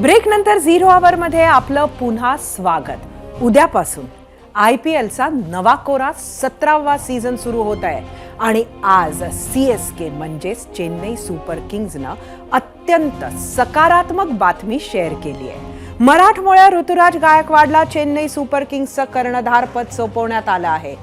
Break नंतर zero आवर मध्ये आपलं पुन्हा स्वागत. उद्यापासून आय पी एलचा नवा कोरा सतरावा सीझन सुरू होत आहे. आणि आज सी एस के म्हणजेच चेन्नई सुपर किंग्जनं अत्यंत सकारात्मक बातमी शेअर केली आहे. मराठमोळ्या ऋतुराज गायकवाडला चेन्नई सुपर किंग्सचं कर्णधार पद सोपवण्यात आलं आहे.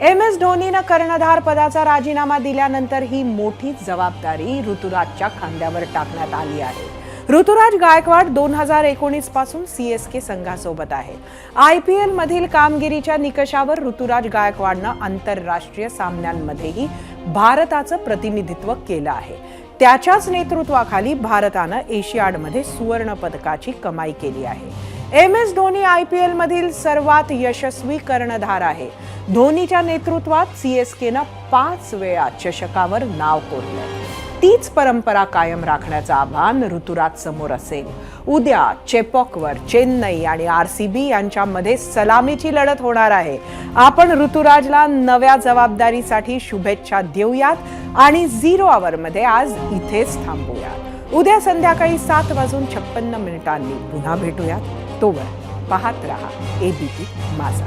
एम एस धोनीनं कर्णधार पदाचा राजीनामा दिल्यानंतर ही मोठी जबाबदारी ऋतुराजच्या खांद्यावर टाकण्यात आली आहे. ऋतुराज गायकवाड दोन हजार एकोणीसपासून सी एस के संघासोबत आहे. आय पी एल मधील कामगिरीच्या निकषावर ऋतुराज गायकवाडनं आंतरराष्ट्रीय सामन्यांमध्येही भारताचं प्रतिनिधित्व केलं आहे. त्याच्याच नेतृत्वाखाली भारतानं एशियाडमध्ये सुवर्ण पदकाची कमाई केली आहे. M S Dhoni I P L मधील सर्वात यशस्वी कर्णधार आहे. धोनीच्या नेतृत्वात सी एस केनं पाच वेळा चषकावर नाव कोरलं तीच परंपरा कायम राखण्याचं आव्हान ऋतुराज समोर असेल. उद्या चेपॉकवर चेन्नई आणि आर सी बी यांच्यामध्ये सलामीची लढत होणार आहे. आपण ऋतुराजला नव्या जबाबदारीसाठी शुभेच्छा देऊयात आणि झिरो आवरमध्ये आज इथेच थांबूयात. उद्या संध्याकाळी सात वाजून छप्पन्न मिनिटांनी पुन्हा भेटूयात. तोवर पाहत रहा एबीपी माझा.